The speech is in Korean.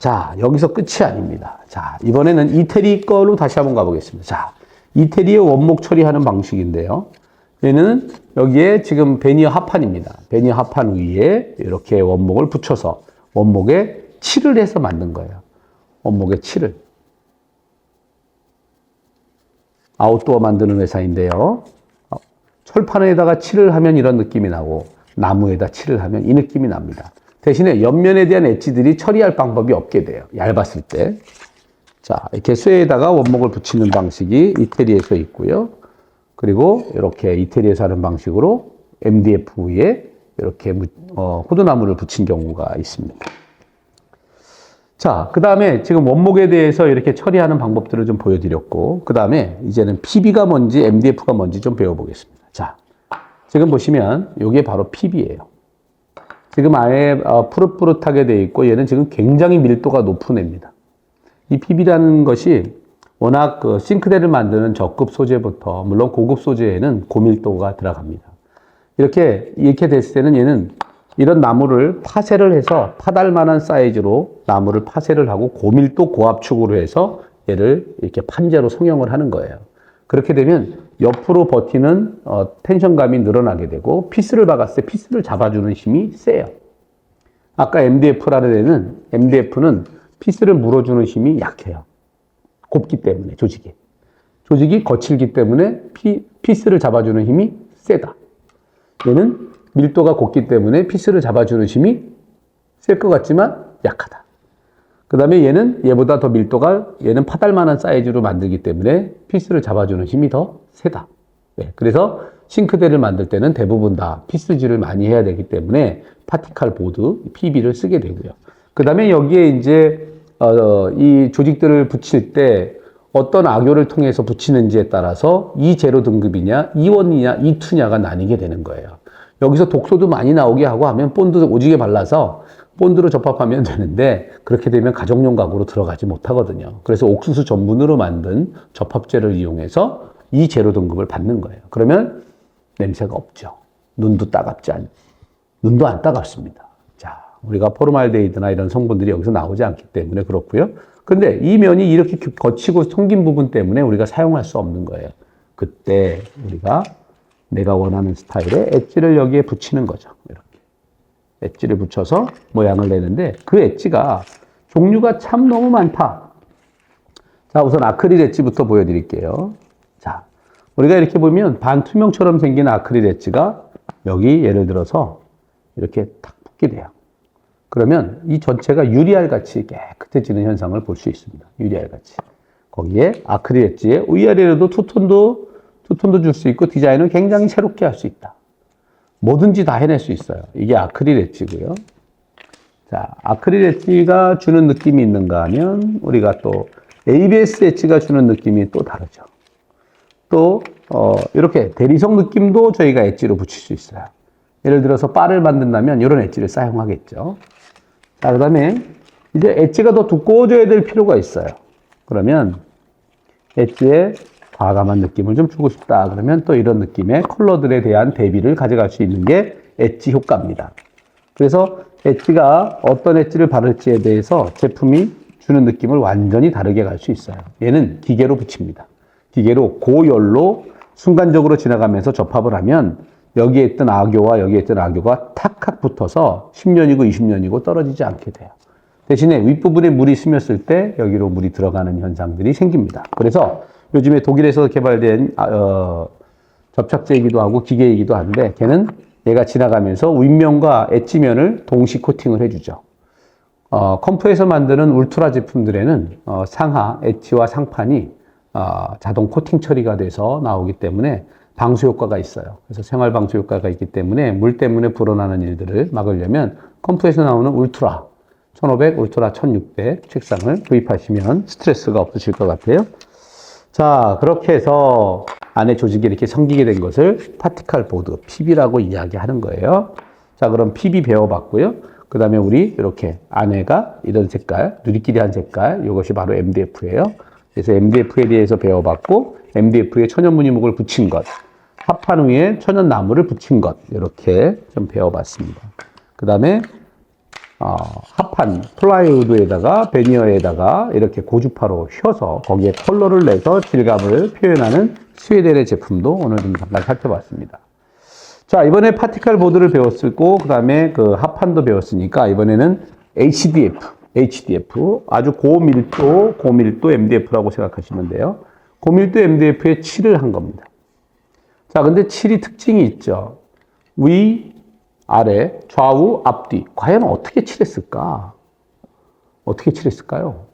자, 여기서 끝이 아닙니다. 자, 이번에는 이태리 걸로 다시 한번 가보겠습니다. 자, 이태리의 원목 처리하는 방식인데요. 얘는 여기에 지금 베니어 합판입니다. 베니어 합판 위에 이렇게 원목을 붙여서 원목에 칠을 해서 만든 거예요. 원목에 칠을. 아웃도어 만드는 회사인데요. 어, 철판에다가 칠을 하면 이런 느낌이 나고 나무에다 칠을 하면 이 느낌이 납니다. 대신에 옆면에 대한 엣지들이 처리할 방법이 없게 돼요. 얇았을 때. 자, 이렇게 쇠에다가 원목을 붙이는 방식이 이태리에서 있고요. 그리고 이렇게 이태리에서 하는 방식으로 MDF 위에 이렇게 무- 어, 호두나무를 붙인 경우가 있습니다. 자, 그 다음에 지금 원목에 대해서 이렇게 처리하는 방법들을 좀 보여드렸고, 그 다음에 이제는 PB가 뭔지 MDF가 뭔지 좀 배워보겠습니다. 자, 지금 보시면 이게 바로 PB예요. 지금 아예 어, 푸릇푸릇하게 돼 있고 얘는 지금 굉장히 밀도가 높은 애입니다. 이 PB라는 것이 워낙 그 싱크대를 만드는 저급 소재부터 물론 고급 소재에는 고밀도가 들어갑니다. 이렇게 이렇게 됐을 때는 얘는 이런 나무를 파쇄를 해서 파달 만한 사이즈로 나무를 파쇄를 하고 고밀도 고압축으로 해서 얘를 이렇게 판재로 성형을 하는 거예요. 그렇게 되면 옆으로 버티는 어, 텐션감이 늘어나게 되고 피스를 박았을 때 피스를 잡아주는 힘이 세요. 아까 MDF라는 MDF는 피스를 물어주는 힘이 약해요. 곱기 때문에 조직이. 조직이 거칠기 때문에 피, 피스를 잡아주는 힘이 세다. 얘는 밀도가 곱기 때문에 피스를 잡아주는 힘이 셀 것 같지만 약하다. 그 다음에 얘는 얘보다 더 밀도가 얘는 파달만한 사이즈로 만들기 때문에 피스를 잡아주는 힘이 더 세다. 네, 그래서 싱크대를 만들 때는 대부분 다 피스질을 많이 해야 되기 때문에 파티칼 보드 PB를 쓰게 되고요. 그 다음에 여기에 이제 어, 이 조직들을 붙일 때 어떤 악교를 통해서 붙이는지에 따라서 이 제로 등급이냐, 2원이냐, 2투냐가 나뉘게 되는 거예요. 여기서 독소도 많이 나오게 하고 하면 본드 오지게 발라서 본드로 접합하면 되는데 그렇게 되면 가정용 가구로 들어가지 못하거든요. 그래서 옥수수 전분으로 만든 접합제를 이용해서 이 제로 등급을 받는 거예요. 그러면 냄새가 없죠. 눈도 따갑지 않, 눈도 안 따갑습니다. 자, 우리가 포르말데이드나 이런 성분들이 여기서 나오지 않기 때문에 그렇고요. 근데 이 면이 이렇게 거치고 성긴 부분 때문에 우리가 사용할 수 없는 거예요. 그때 우리가 내가 원하는 스타일의 엣지를 여기에 붙이는 거죠. 이렇게. 엣지를 붙여서 모양을 내는데 그 엣지가 종류가 참 너무 많다. 자, 우선 아크릴 엣지부터 보여드릴게요. 자, 우리가 이렇게 보면 반투명처럼 생긴 아크릴 엣지가 여기 예를 들어서 이렇게 탁 붙게 돼요. 그러면 이 전체가 유리알 같이 깨끗해지는 현상을 볼 수 있습니다. 유리알 같이. 거기에 아크릴 엣지에 위아래로도 투톤도 투톤도 줄 수 있고 디자인을 굉장히 새롭게 할 수 있다. 뭐든지 다 해낼 수 있어요. 이게 아크릴 엣지고요. 자, 아크릴 엣지가 주는 느낌이 있는가 하면 우리가 또 ABS 엣지가 주는 느낌이 또 다르죠. 또 어, 이렇게 대리석 느낌도 저희가 엣지로 붙일 수 있어요. 예를 들어서 바를 만든다면 이런 엣지를 사용하겠죠. 자, 그 다음에 이제 엣지가 더 두꺼워져야 될 필요가 있어요. 그러면 엣지에 과감한 느낌을 좀 주고 싶다. 그러면 또 이런 느낌의 컬러들에 대한 대비를 가져갈 수 있는 게 엣지 효과입니다. 그래서 엣지가 어떤 엣지를 바를지에 대해서 제품이 주는 느낌을 완전히 다르게 갈 수 있어요. 얘는 기계로 붙입니다. 기계로 고열로 순간적으로 지나가면서 접합을 하면 여기에 있던 악교와 여기에 있던 악교가 탁탁 붙어서 10년이고 20년이고 떨어지지 않게 돼요. 대신에 윗부분에 물이 스며쓸 때 여기로 물이 들어가는 현상들이 생깁니다. 그래서 요즘에 독일에서 개발된 아, 어, 접착제이기도 하고 기계이기도 한데 걔는 얘가 지나가면서 윗면과 엣지면을 동시 코팅을 해주죠. 어, 컴프에서 만드는 울트라 제품들에는 어, 상하, 엣지와 상판이 어, 자동 코팅 처리가 돼서 나오기 때문에 방수 효과가 있어요. 그래서 생활 방수 효과가 있기 때문에 물 때문에 불어나는 일들을 막으려면 컴프에서 나오는 울트라 1500, 울트라 1600 책상을 구입하시면 스트레스가 없으실 것 같아요. 자, 그렇게 해서 안에 조직이 이렇게 성기게 된 것을 파티칼 보드, PB라고 이야기하는 거예요. 자, 그럼 PB 배워봤고요. 그 다음에 우리 이렇게 안에가 이런 색깔, 누리끼리 한 색깔, 이것이 바로 MDF예요. 그래서 MDF에 대해서 배워봤고, MDF에 천연 무늬목을 붙인 것, 합판 위에 천연 나무를 붙인 것, 이렇게 좀 배워봤습니다. 그 다음에 어, 합판 플라이우드에다가 베니어에다가 이렇게 고주파로 휘어서 거기에 컬러를 내서 질감을 표현하는 스웨덴의 제품도 오늘 좀 잠깐 살펴봤습니다. 자, 이번에 파티클 보드를 배웠고, 그 다음에 그 합판도 배웠으니까, 이번에는 HDF, HDF, 아주 고밀도, 고밀도 MDF라고 생각하시면 돼요. 고밀도 MDF에 칠을 한 겁니다. 자, 근데 칠이 특징이 있죠. 위, 아래, 좌우, 앞뒤. 과연 어떻게 칠했을까? 어떻게 칠했을까요?